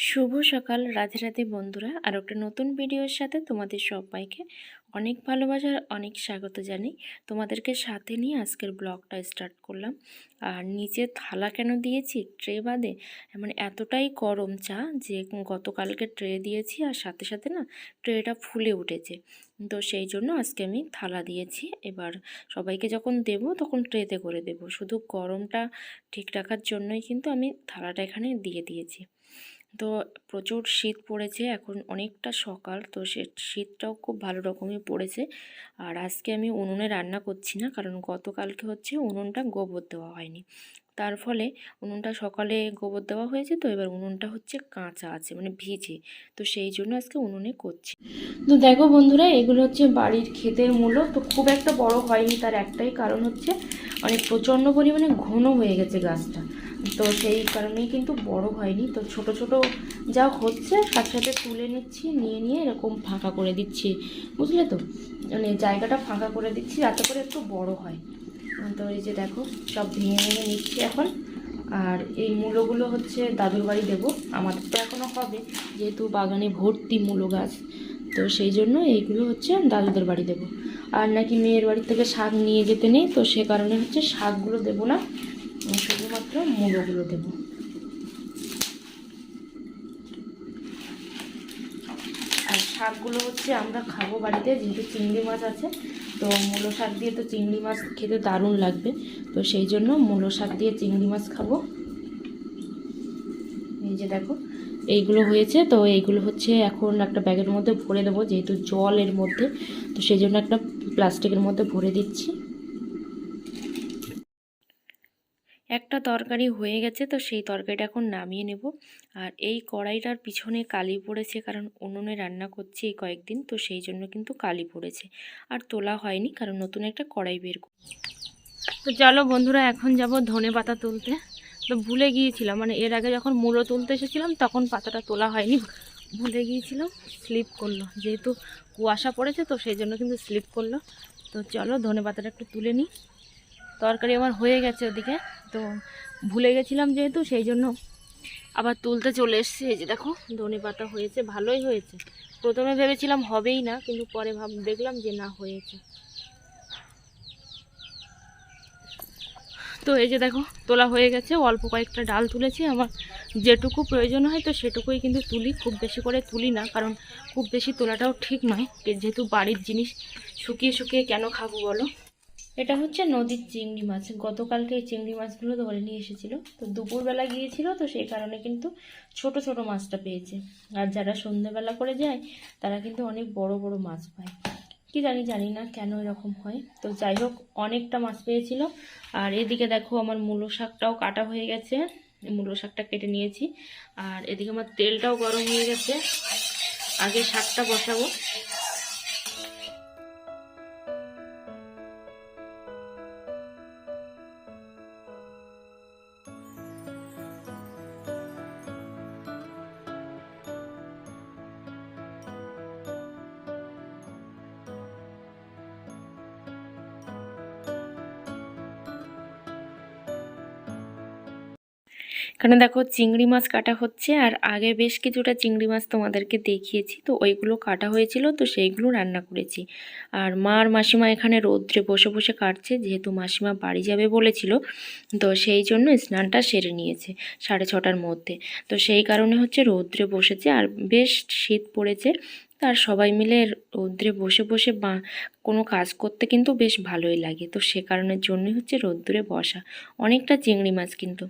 শুভ সকাল, রাধে রাধে বন্ধুরা। আর একটা নতুন ভিডিওর সাথে তোমাদের সবাইকে অনেক ভালোবাসার অনেক স্বাগত জানাই। তোমাদেরকে সাথে নিয়ে আজকের ব্লগটা স্টার্ট করলাম। আর নিচে থালা কেন দিয়েছি? ট্রে বাদে মানে এতটাই গরম চা যে গতকালকে ট্রে দিয়েছি আর সাথে সাথে না ট্রেটা ফুলে উঠেছে। তো সেই জন্য আজকে আমি থালা দিয়েছি। এবার সবাইকে যখন দেব তখন ট্রেতে করে দেব। শুধু গরমটা ঠিক রাখার জন্যই কিন্তু আমি থালাটা এখানে দিয়ে দিয়েছি। তো প্রচুর শীত পড়েছে, এখন অনেকটা সকাল, তো সে শীতটাও খুব ভালো রকমই পড়েছে। আর আজকে আমি উনুনে রান্না করছি না, কারণ গতকালকে হচ্ছে উনুনটা গোবর দেওয়া হয়নি। তার ফলে উনুনটা সকালে গোবর দেওয়া হয়েছে, তো এবার উনুনটা হচ্ছে কাঁচা আছে মানে ভিজে। তো সেই জন্য আজকে উনুনে করছি। তো দেখো বন্ধুরা, এগুলো হচ্ছে বাড়ির ক্ষেতের মূল্য তো খুব একটা বড় হয়নি তার একটাই কারণ হচ্ছে অনেক প্রচণ্ড পরিমাণে ঘন হয়ে গেছে গাছটা। তো সেই কারণেই কিন্তু বড় হয়নি। তো ছোট ছোট যা হচ্ছে সাথে সাথে তুলে নিচ্ছি, নিয়ে নিয়ে এরকম ফাঁকা করে দিচ্ছি। বুঝলে তো? মানে জায়গাটা ফাঁকা করে দিচ্ছি যাতে করে একটু বড় হয়। তো এই যে দেখো, সব ভেঙে ভেঙে নিচ্ছি এখন। আর এই মূলোগুলো হচ্ছে দাদুর বাড়ি দেবো। আমাদের তো এখনও হবে, যেহেতু বাগানে ভর্তি মূলো গাছ। তো সেই জন্য এইগুলো হচ্ছে দাদুদের বাড়ি দেবো। আর নাকি মেয়ের বাড়ি থেকে শাক নিয়ে যেতে নেই, তো সে কারণে হচ্ছে শাকগুলো দেবো না। শুধুমাত্র মূলোগুলো দেব। আর শাকগুলো হচ্ছে আমরা খাব বাড়িতে, যেহেতু চিংড়ি মাছ আছে, তো মূলো শাক দিয়ে তো চিংড়ি মাছ খেতে দারুণ লাগবে। তো সেই জন্য মূলো শাক দিয়ে চিংড়ি মাছ খাব। এই যে দেখো, এইগুলো হয়েছে, তো এইগুলো হচ্ছে এখন একটা ব্যাগের মধ্যে ভরে দেবো, যেহেতু জল এর মধ্যে, তো সেই জন্য একটা প্লাস্টিকের মধ্যে ভরে দিচ্ছি। একটা তরকারি হয়ে গেছে, তো সেই তরকারিটা এখন নামিয়ে নেব। আর এই কড়াইটার পিছনে কালি পড়েছে, কারণ উনুনে রান্না করছি এই কয়েকদিন, তো সেই জন্য কিন্তু কালি পড়েছে। আর তোলা হয়নি, কারণ নতুন একটা কড়াই বের তো চলো বন্ধুরা, এখন যাব ধনে পাতা তুলতে। তো ভুলে গিয়েছিলাম মানে এর আগে যখন মূলো তুলতে এসেছিলাম, তখন পাতাটা তোলা হয়নি। ভুলে গিয়েছিলাম স্লিপ করল। যেহেতু কুয়াশা পড়েছে, তো সেই জন্য কিন্তু স্লিপ করল। তো চলো ধনে পাতাটা একটু তুলে নিই। তরকারি আমার হয়ে গেছে ওদিকে। তো ভুলে গেছিলাম যেহেতু, সেই জন্য আবার তুলতে চলে এসছি। এই যে দেখো, ধনে পাতা হয়েছে, ভালোই হয়েছে। প্রথমে ভেবেছিলাম হবেই না, কিন্তু পরে ভাব, দেখলাম যে না, হয়েছে। তো এই যে দেখো, তোলা হয়ে গেছে, অল্প কয়েকটা ডাল তুলেছি। আমার যেটুকু প্রয়োজন হয়, তো সেটুকুই কিন্তু তুলি। খুব বেশি করে তুলি না, কারণ খুব বেশি তোলাটাও ঠিক নয়। যেহেতু বাড়ির জিনিস শুকিয়ে শুকিয়ে কেন খাব বলো? এটা হচ্ছে নদীর চিংড়ি মাছ। গতকালকে এই চিংড়ি মাছগুলো ধরে নিয়ে এসেছিল। তো দুপুরবেলা গিয়েছিল তো সেই কারণে কিন্তু ছোট ছোট মাছটা পেয়েছে। আর যারা সন্ধ্যেবেলা করে যায়, তারা কিন্তু অনেক বড় বড় মাছ পায়। কি জানি জানি না কেন এরকম হয়। তো যাই হোক, অনেকটা মাছ পেয়েছিল। আর এদিকে দেখো আমার মূলো শাকটাও কাটা হয়ে গেছে। মূলো শাকটা কেটে নিয়েছি। আর এদিকে আমার তেলটাও গরম হয়ে গেছে। আগে শাকটা বসাবো। এখানে দেখো চিংড়ি মাছ কাটা হচ্ছে আর আগে বেশ কিছুটা চিংড়ি মাছ তোমাদেরকে দেখিয়েছি। তো ওইগুলো কাটা হয়েছিল, তো সেইগুলো রান্না করেছি। আর মা আর মাসিমা এখানে রৌদ্রে বসে বসে কাটছে, যেহেতু মাসিমা বাড়ি যাবে বলেছিল, তো সেই জন্য স্নানটা সেরে নিয়েছে সাড়ে ছটার মধ্যে। তো সেই কারণে হচ্ছে রৌদ্রে বসেছে আর বেশ শীত পড়েছে তার সবাই মিলে রৌদ্রে বসে বসে বা কোনো কাজ করতে কিন্তু বেশ ভালোই লাগে। তো সে কারণের জন্যই হচ্ছে রৌদ্রে বসা। অনেকটা চিংড়ি মাছ কিন্তু।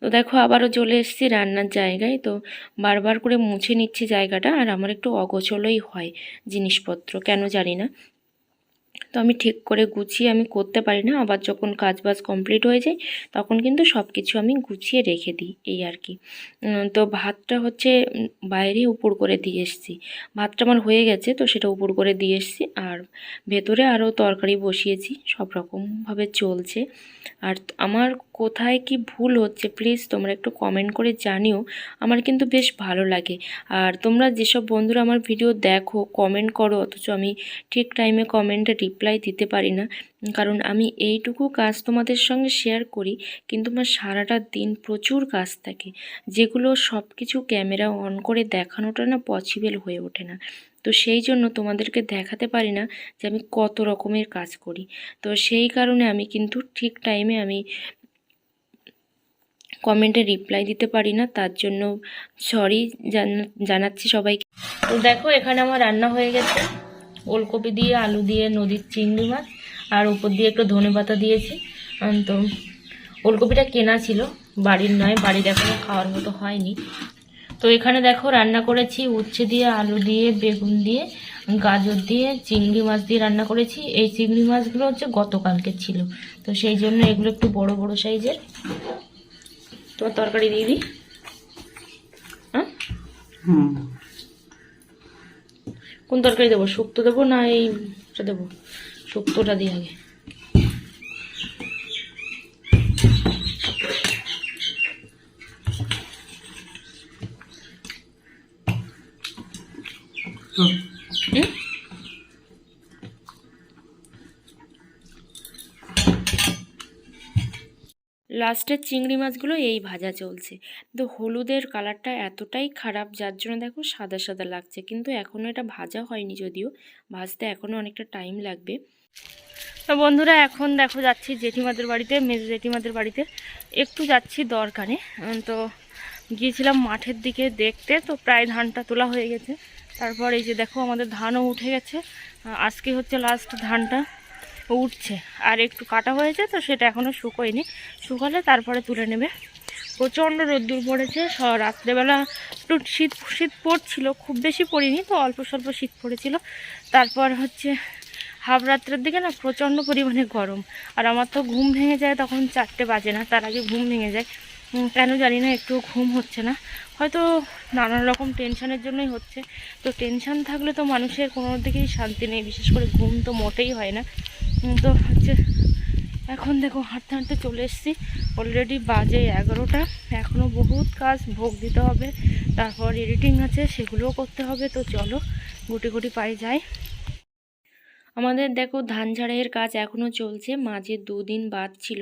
তো দেখো আবারও চলে এসেছি রান্নার জায়গায়। তো বারবার করে মুছে নিচ্ছি জায়গাটা আর আমার একটু অগোছলই হয় জিনিসপত্র, কেন জানি না। তো আমি ঠিক করে গুছিয়ে আমি করতে পারি না। আবার যখন কাজ বাজ কমপ্লিট হয়ে যায়, তখন কিন্তু সব কিছু আমি গুছিয়ে রেখে দিই, এই আর কি। তো ভাতটা হচ্ছে বাইরে উপর করে দিয়ে এসেছি। ভাতটা আমার হয়ে গেছে, তো সেটা উপর করে দিয়ে এসেছি। আর ভেতরে আরও তরকারি বসিয়েছি, সব রকমভাবে চলছে। আর আমার কোথায় কি ভুল হচ্ছে প্লিজ তোমরা একটু কমেন্ট করে জানিও। আমার কিন্তু বেশ ভালো লাগে। আর তোমরা যেসব বন্ধুরা আমার ভিডিও দেখো কমেন্ট করো, অথচ আমি ঠিক টাইমে কমেন্টে রিপ্লাই রিপ্লাই দিতে পারি না। কারণ আমি এইটুকু কাজ তোমাদের সঙ্গে শেয়ার করি, কিন্তু আমার সারাটা দিন প্রচুর কাজ থাকে, যেগুলো সব কিছু ক্যামেরা অন করে দেখানোটা না পসিবল হয়ে ওঠে না। তো সেই জন্য তোমাদেরকে দেখাতে পারি না যে আমি কত রকমের কাজ করি। তো সেই কারণে আমি কিন্তু ঠিক টাইমে আমি কমেন্টে রিপ্লাই দিতে পারি না, তার জন্য সরি জানাচ্ছি সবাইকে। তো দেখো এখানে আমার রান্না হয়ে গেছে। ওলকপি দিয়ে, আলু দিয়ে, নদীর চিংড়ি মাছ, আর উপর দিয়ে একটু ধনে পাতা দিয়েছি। তো ওলকপিটা কেনা ছিল, বাড়ির নয়, বাড়ির এখনও খাওয়ার মতো হয়নি। তো এখানে দেখো, রান্না করেছি উচ্ছে দিয়ে, আলু দিয়ে, বেগুন দিয়ে, গাজর দিয়ে, চিংড়ি মাছ দিয়ে রান্না করেছি। এই চিংড়ি মাছগুলো হচ্ছে গতকালকে ছিল। তো সেই জন্য এগুলো একটু বড় বড় সাইজের। তোমার তরকারি দিয়ে দিই। হ্যাঁ? কোন তরকারি দেবো? শুক্তো দেবো না এইটা দেবো? শুক্তোটা দিয়ে আগে। হুম। লাস্টের চিংড়ি মাছগুলো এই ভাজা চলছে। কিন্তু হলুদের কালারটা এতটাই খারাপ, যার জন্য দেখো সাদা সাদা লাগছে। কিন্তু এখনও এটা ভাজা হয়নি যদিও, ভাজতে এখনও অনেকটা টাইম লাগবে। তো বন্ধুরা, এখন দেখো যাচ্ছি জেঠিমাদের বাড়িতে, মেজো জেঠিমাদের বাড়িতে। একটু যাচ্ছি দরকারে। তো গিয়েছিলাম মাঠের দিকে দেখতে, তো প্রায় ধানটা তোলা হয়ে গেছে। তারপর এই যে দেখো আমাদের ধানও উঠে গেছে। আজকে হচ্ছে লাস্ট ধানটা। উঠছে। আর একটু কাটা হয়েছে তো সেটা এখনও শুকোয়নি। শুকালে তারপরে তুলে নেবে। প্রচণ্ড রোদ্দুর পড়েছে। স- রাত্রেবেলা একটু শীত শীত পড়ছিল। খুব বেশি পড়িনি তো, অল্প স্বল্প শীত পড়েছিল। তারপর হচ্ছে হাফ রাত্রের দিকে না প্রচণ্ড পরিমাণে গরম। আর আমার তো ঘুম ভেঙে যায় তখন চারটে বাজে না, তার আগে ঘুম ভেঙে যায়। কেন জানি না একটু ঘুম হচ্ছে না। হয়তো নানান রকম টেনশনের জন্যই হচ্ছে। তো টেনশন থাকলে তো মানুষের কোনো দিকেই শান্তি নেই। বিশেষ করে ঘুম তো মোটেই হয় না। তো হচ্ছে এখন দেখো হাঁটতে হাঁটতে চলে এসেছি। অলরেডি বাজে এগারোটা। এখনও বহুত কাজ, ভোগ দিতে হবে, তারপর এডিটিং আছে, সেগুলোও করতে হবে। তো চলো, গুটি গুটি পায়ে যাই। আমাদের দেখো ধান ঝাড়াইয়ের কাজ এখনও চলছে, মাঝে দুদিন বাদ ছিল।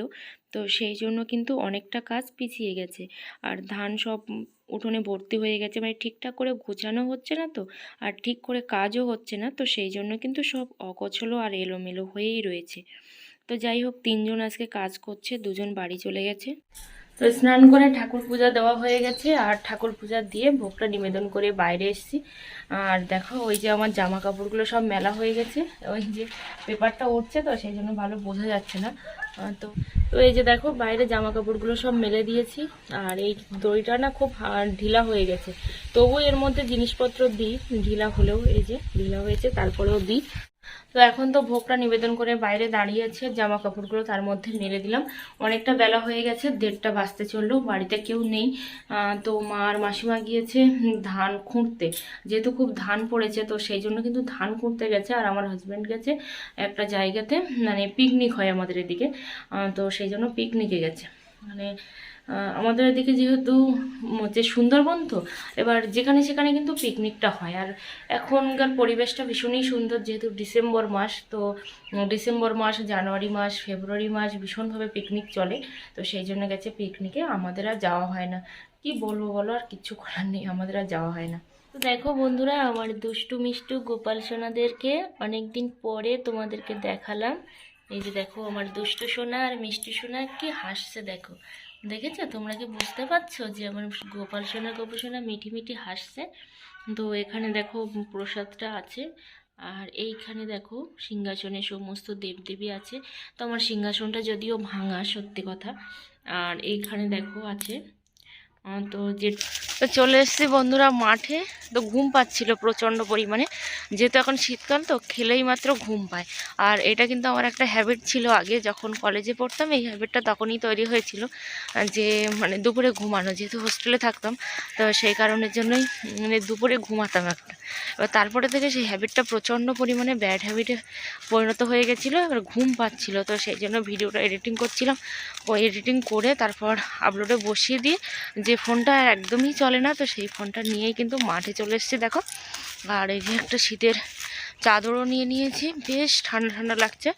তো সেই জন্য কিন্তু অনেকটা কাজ পিছিয়ে গেছে। আর ধান সব উঠোনে ভর্তি হয়ে গেছে মানে ঠিকঠাক করে গোছানো হচ্ছে না তো, আর ঠিক করে কাজও হচ্ছে না তো, সেই জন্য কিন্তু সব অগোছলো আর এলোমেলো হয়েই রয়েছে। তো যাই হোক, তিনজন আজকে কাজ করছে, দুজন বাড়ি চলে গেছে। তো স্নান করে ঠাকুর পূজা দেওয়া হয়ে গেছে, আর ঠাকুর পূজা দিয়ে ভোগটা নিবেদন করে বাইরে এসেছি। আর দেখো, ওই যে আমার জামা কাপড়গুলো সব মেলা হয়ে গেছে, ওই যে পেপারটা উঠছে তো, সেই জন্য ভালো বোঝা যাচ্ছে না। তো তো এই যে দেখো, বাইরে জামা কাপড়গুলো সব মেলে দিয়েছি, আর এই দড়িটা না খুব ঢিলা হয়ে গেছে। তবু এর মধ্যে জিনিসপত্র দিই, ঢিলা হলেও এই যে, ঢিলা হয়েছে, তারপরেও দিই। তো এখন তো ভোগটা নিবেদন করে বাইরে দাঁড়িয়ে আছে জামা কাপড়গুলো তার মধ্যে মেলে দিলাম। অনেকটা বেলা হয়ে গেছে, দেড়টা বাজতে চলল, বাড়িতে কেউ নেই। তো মা আর মাসিমা গিয়েছে ধান খুঁড়তে। যেহেতু খুব ধান পড়েছে, তো সেই জন্য কিন্তু ধান খুঁড়তে গেছে। আর আমার হাজব্যান্ড গেছে একটা জায়গাতে মানে পিকনিক হয় আমাদের এদিকে। তো সেই জন্য পিকনিকে গেছে। মানে আমাদের এদিকে যেহেতু হচ্ছে সুন্দরবন তো, এবার যেখানে সেখানে কিন্তু পিকনিকটা হয়। আর এখনকার পরিবেশটা ভীষণই সুন্দর, যেহেতু ডিসেম্বর মাস, তো ডিসেম্বর মাস, জানুয়ারি মাস, ফেব্রুয়ারি মাস ভীষণভাবে পিকনিক চলে। তো সেই জন্য গেছে পিকনিকে আমাদের আর যাওয়া হয় না। কি বলব বলো, আর কিচ্ছু করার নেই, আমাদের আর যাওয়া হয় না। তো দেখো বন্ধুরা, আমার দুষ্টু মিষ্টু গোপাল সোনাদেরকে অনেকদিন পরে তোমাদেরকে দেখালাম। এই যে দেখো আমার দুষ্টু সোনা আর মিষ্টি সোনা, কি হাসছে দেখো। দেখেছ? তোমরা কি বুঝতে পারছ যে আমার গোপাল সোনা গোপাল সোনা মিঠি মিঠি হাসছে? তো এখানে দেখো প্রসাদটা আছে আর এইখানে দেখো সিংহাসনে সমস্ত দেবদেবী আছে। তো আমার সিংহাসনটা যদিও ভাঙা, সত্যি কথা। আর এইখানে দেখো আছে তো যে তো চলে এসেছি বন্ধুরা মাঠে। তো ঘুম পাচ্ছিল প্রচণ্ড পরিমাণে। যেহেতু এখন শীতকাল তো খেলেই মাত্র ঘুম পায়। আর এটা কিন্তু আমার একটা হ্যাবিট ছিল আগে যখন কলেজে পড়তাম, এই হ্যাবিটটা তখনই তৈরি হয়েছিল যে মানে দুপুরে ঘুমানো। যেহেতু হোস্টেলে থাকতাম, তো সেই কারণের জন্যই মানে দুপুরে ঘুমাতাম একটা। এবার তারপরে থেকে সেই হ্যাবিটটা প্রচণ্ড পরিমাণে ব্যাড হ্যাবিটে পরিণত হয়ে গেছিল, এবার ঘুম পাচ্ছিল। তো সেই জন্য ভিডিওটা এডিটিং করছিলাম। এডিটিং করে তারপর আপলোডে বসিয়ে দিয়ে যে ফোনটা একদমই চলে না, তো সেই ফোনটা নিয়েই কিন্তু মাঠে চলে এসেছি, দেখো। আর এই যে একটা শীতের চাদরও নিয়ে নিয়েছি, বেশ ঠান্ডা ঠান্ডা লাগছে।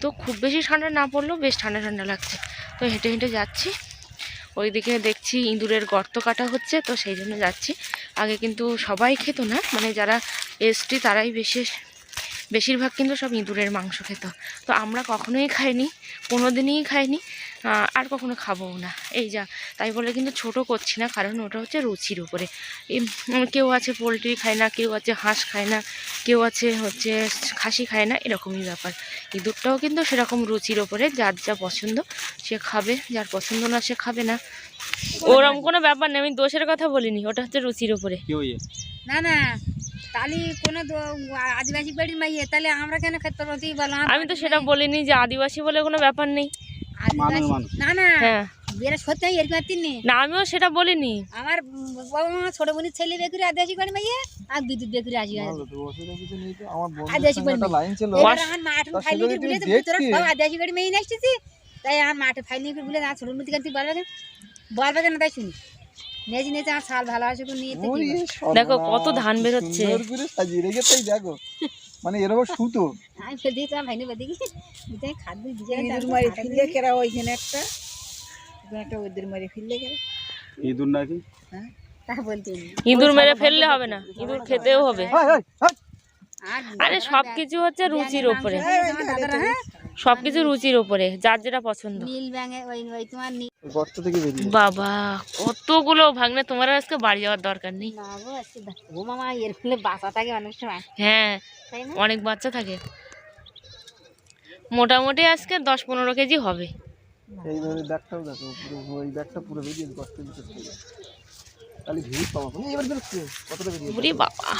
তো খুব বেশি ঠান্ডা না পড়লেও বেশ ঠান্ডা ঠান্ডা লাগছে। তো হেঁটে হেঁটে যাচ্ছি। ওইদিকে দেখছি ইঁদুরের গর্ত কাটা হচ্ছে, তো সেই জন্য যাচ্ছি। আগে কিন্তু সবাই খেত না মানে যারা এসটি তারাই বেশি, বেশিরভাগ কিন্তু সব ইঁদুরের মাংস খেত। তো আমরা কখনোই খাইনি কোনো দিনই খাইনি। আর কখনো খাবও না। এই যা তাই বলে কিন্তু ছোট করছি না কারণ ওটা হচ্ছে রুচির উপরে। কেউ আছে পোলট্রি খায় না কেউ আছে হাঁস খায় না কেউ আছে হচ্ছে খাসি খায় না এরকমই ব্যাপার। ইঁদুরটাও কিন্তু সেরকম রুচির ওপরে যার যা পছন্দ সে খাবে যার পছন্দ না সে খাবে না। ওরকম কোনো ব্যাপার নেই আমি দোষের কথা বলিনি ওটা হচ্ছে রুচির ওপরে না না তাহলে কোনো দো- আদিবাসী বাড়ির মাইয়ে তাহলে আমরা কেন খেতে পারব? তুই বলো আমি তো সেটা বলিনি যে আদিবাসী বলে কোনো ব্যাপার নেই। না না হ্যাঁ। সত্যি এরকম একদিন না। আমিও সেটা বলিনি। আমার বাবা মা ছোট বোনের ছেলে বেকুরি আদিবাসী বাড়ি মাইয়ে আর বিদ্যুৎ বেকুরি আসি আদিবাসী আমার ফাইলি বলে সব আদিবাসী মেয়ে তাই আমার মাঠে ফাইলি বলে আমার ছোট তুই বলবে বলবে কেন তাই শুনি। আমার শাল ভালো আছে নিয়ে? দেখো কত ধান বেরোচ্ছে। দেখো। মানে এরকম সুতো। আমি ফেলে দিই তোমার ভাইনে বেদিকে দিতে খাদ্য ইঁদুর মারি ফিরলে কেরা ওইখানে একটা? মারি ফেললে কেরা? ইঁদুর নাকি? তা বলতে নেই। ইঁদুর মেরে ফেললে হবে না ইঁদুর খেতেও হবে। আরে সবকিছু হচ্ছে রুচির ওপরে। তোমার দাদারা হ্যাঁ সব কিছু রুচির ওপরে যার যেটা পছন্দ। নীল ব্যাঙে ওই ওই তোমার নীল ওই গর্ত থেকে বেরিয়ে বাবা কতগুলো ভাঙনে তোমার আজকে বাড়ি যাওয়ার দরকার নেই। না গো আজকে দেখ- ও মামা এর ফুলে বাসা থাকে অনেক সময়। হ্যাঁ অনেক বাচ্চা থাকে। মোটামুটি আজকে দশ পনেরো কেজি হবে। বাবা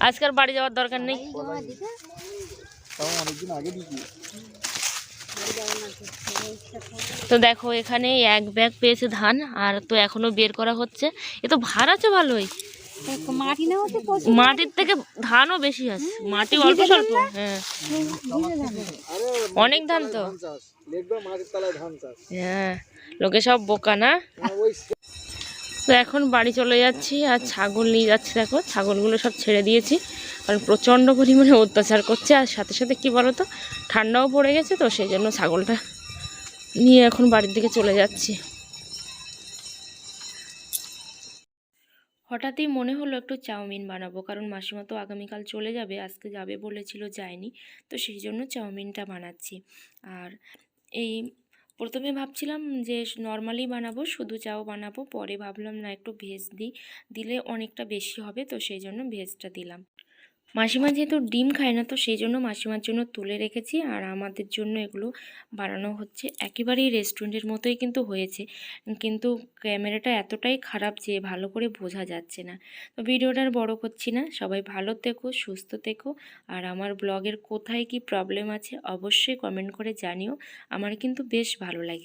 আজকাল বাড়ি যাওয়ার দরকার নেই। তাও অনেকদিন আগে দিচ্ছি তো দেখো এখানে এক ব্যাগ পেয়েছে ধান আর তো এখনও বের করা হচ্ছে। এ তো ভার আছে ভালোই। এই মাটি না হচ্ছে প্রচুর। মাটির থেকে ধানও বেশি আছে। মাটি অল্প স্বল্প হ্যাঁ। অনেক ধান তো। হ্যাঁ লোকে সব বোকা না? তো এখন বাড়ি চলে যাচ্ছি আর ছাগল নিয়ে যাচ্ছি। দেখো ছাগলগুলো সব ছেড়ে দিয়েছি। কারণ প্রচণ্ড পরিমাণে অত্যাচার করছে। আর সাথে সাথে কি বলো তো ঠান্ডাও পড়ে গেছে তো, সেই জন্য ছাগলটা নিয়ে এখন বাড়ির দিকে চলে যাচ্ছি। হঠাৎই মনে হলো একটু চাউমিন বানাবো, কারণ মাসিমা তো আগামীকাল চলে যাবে, আজকে যাবে বলেছিল, যায়নি। তো সেই জন্য চাউমিনটা বানাচ্ছি। আর এই প্রথমে ভাবছিলাম যে নর্মালি বানাবো, শুধু চাও বানাবো, পরে ভাবলাম না একটু ভেজ দিই দিলে অনেকটা বেশি হবে, তো সেই জন্য ভেজটা দিলাম। মাসিমা যেহেতু ডিম খায় না, তো সেই জন্য মাসিমার জন্য তুলে রেখেছি। আর আমাদের জন্য এগুলো বানানো হচ্ছে। একেবারেই রেস্টুরেন্টের মতোই কিন্তু হয়েছে। কিন্তু ক্যামেরাটা এতটাই খারাপ যে ভালো করে বোঝা যাচ্ছে না। তো ভিডিওটা আর বড় করছি না। সবাই ভালো থেকো, সুস্থ থেকো। আর আমার ব্লগের কোথায় কি প্রবলেম আছে অবশ্যই কমেন্ট করে জানিও। আমার কিন্তু বেশ ভালো লাগে।